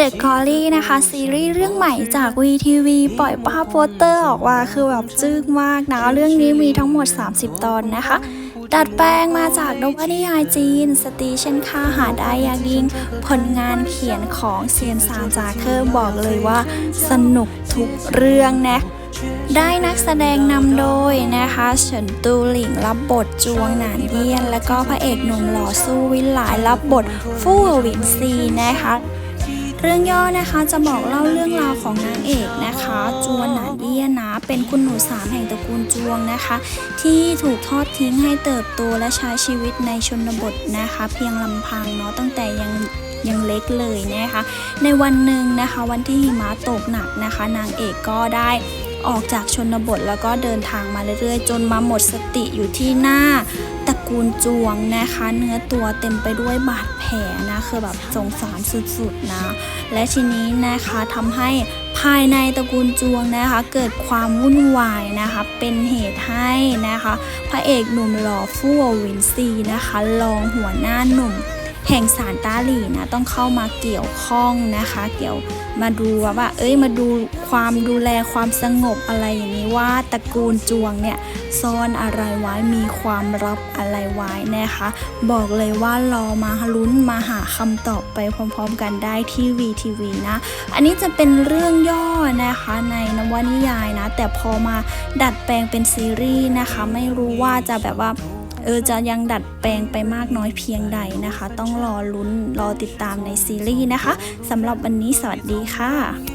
The c o l l y นะคะ ซีรีส์เรื่องใหม่จาก VTV ปล่อยภาพโปสเตอร์ออกมาคือแบบจึ้งมากนะ เรื่องนี้มีทั้งหมด 30 ตอนนะคะ ดัดแปลงมาจากนวนิยายจีน สตีเช่นค่าหาได้ยากยิ่ง ผลงานเขียนของเซียนซานจาเคอร์บอกเลยว่า สนุกทุกเรื่องนะได้นักแสดงนำโดยนะคะเฉินตูหลิงรับบทจวงหนานเยี่ยน แล้วก็พระเอกหนุ่มหล่อสู้วินหลายรับบทฟู่หวินซีนะคะ เรื่องย่อนะคะจะบอกเล่าเรื่องราวของนางเอกนะคะ จวนหนานเอี้ยนะ เป็นคุณหนูสามแห่งตระกูลจวงนะคะ ที่ถูกทอดทิ้งให้เติบโตและใช้ชีวิตในชนบทนะคะ เพียงลำพังเนาะตั้งแต่ยังยังเล็กเลยนะคะ ในวันหนึ่งนะคะ วันที่หิมะตกหนักนะคะ นางเอกก็ได้ออกจากชนบทแล้วก็เดินทางมาเรื่อยๆ จนมาหมดสติอยู่ที่หน้า กูลจวงนะคะ เนื้อตัวเต็มไปด้วยบาดแผลนะคือแบบสงสารสุดๆนะ และทีนี้นะคะทำให้ภายในตระกูลจวงนะคะ เกิดความวุ่นวายนะคะ เป็นเหตุให้นะคะ พระเอกหนุ่มหล่อฟู่วินซีนะคะรองหัวหน้าหนุ่ม แห่งสารตาหลีนะต้องเข้ามาเกี่ยวข้องนะคะ เกี่ยวมาดูว่าว่า เอ้ยมาดูความดูแลความสงบอะไรอย่างนี้ว่าตระกูลจวงเนี่ยซ่อนอะไรไว้มีความลับอะไรไว้นะคะ บอกเลยว่ารอมาลุ้นมาหาคำตอบไปพร้อมๆกันได้ที่ VTV นะ อันนี้จะเป็นเรื่องย่อนะคะในนวนิยายนะ แต่พอมาดัดแปลงเป็นซีรีส์นะคะ ไม่รู้ว่าจะแบบว่า เออจะยังดัดแปลงไปมากน้อยเพียงใดนะคะ ต้องรอลุ้นรอติดตามในซีรีส์นะคะสำหรับวันนี้สวัสดีค่ะ